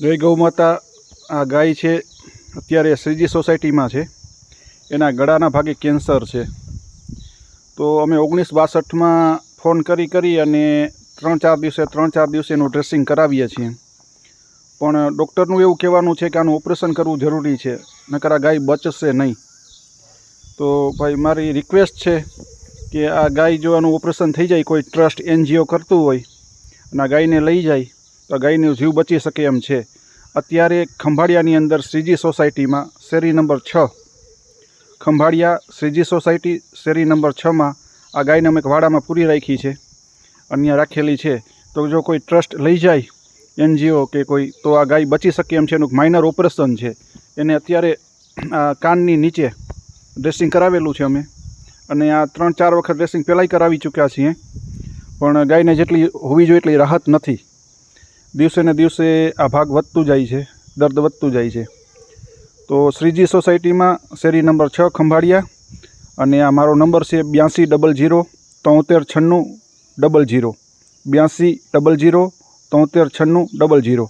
જય ગૌ માતા, આ ગાય છે, અત્યારે શ્રીજી સોસાયટીમાં છે. એના ગળાના ભાગે કેન્સર છે. તો અમે ઓગણીસ બાસઠમાં ફોન કરી કરી અને ત્રણ ચાર દિવસે, ત્રણ ચાર દિવસે એનું ડ્રેસિંગ કરાવીએ છીએ. પણ ડૉક્ટરનું એવું કહેવાનું છે કે આનું ઓપરેશન કરવું જરૂરી છે, નકર આ ગાય બચશે નહીં. તો ભાઈ, મારી રિક્વેસ્ટ છે કે આ ગાય જો આનું ઓપરેશન થઈ જાય, કોઈ ટ્રસ્ટ, એનજીઓ કરતું હોય, અને આ ગાયને લઈ જાય તો ગાયનું જીવ બચી શકે એમ છે. અત્યારે ખંભાળિયાની અંદર શ્રીજી સોસાયટીમાં શેરી નંબર છ. ખંભાળિયા, શ્રીજી સોસાયટી, શેરી નંબર છમાં આ ગાયને અમે વાડામાં પૂરી રાખી છે. અન્ય રાખેલી છે. તો જો કોઈ ટ્રસ્ટ લઈ જાય, એનજીઓ કે કોઈ, તો આ ગાય બચી શકે એમ છે. એનું માઇનર ઓપરેશન છે. એને અત્યારે કાનની નીચે ડ્રેસિંગ કરાવેલું છે અમે. અને આ ત્રણ ચાર વખત ડ્રેસિંગ પહેલાંય કરાવી ચૂક્યા છીએ. પણ ગાયને જેટલી હોવી જોઈએ એટલી રાહત નથી. દિવસે ને દિવસે આ ભાગ વધતું જાય છે, દર્દ વધતું જાય છે. તો શ્રીજી સોસાયટીમાં શેરી નંબર છ ખંભાળિયા અને આ મારો નંબર છે બ્યાસી ડબલ જીરો તોતેર છન્નું ડબલ જીરો બ્યાસી ડબલ જીરો તોતેર છન્નું ડબલ જીરો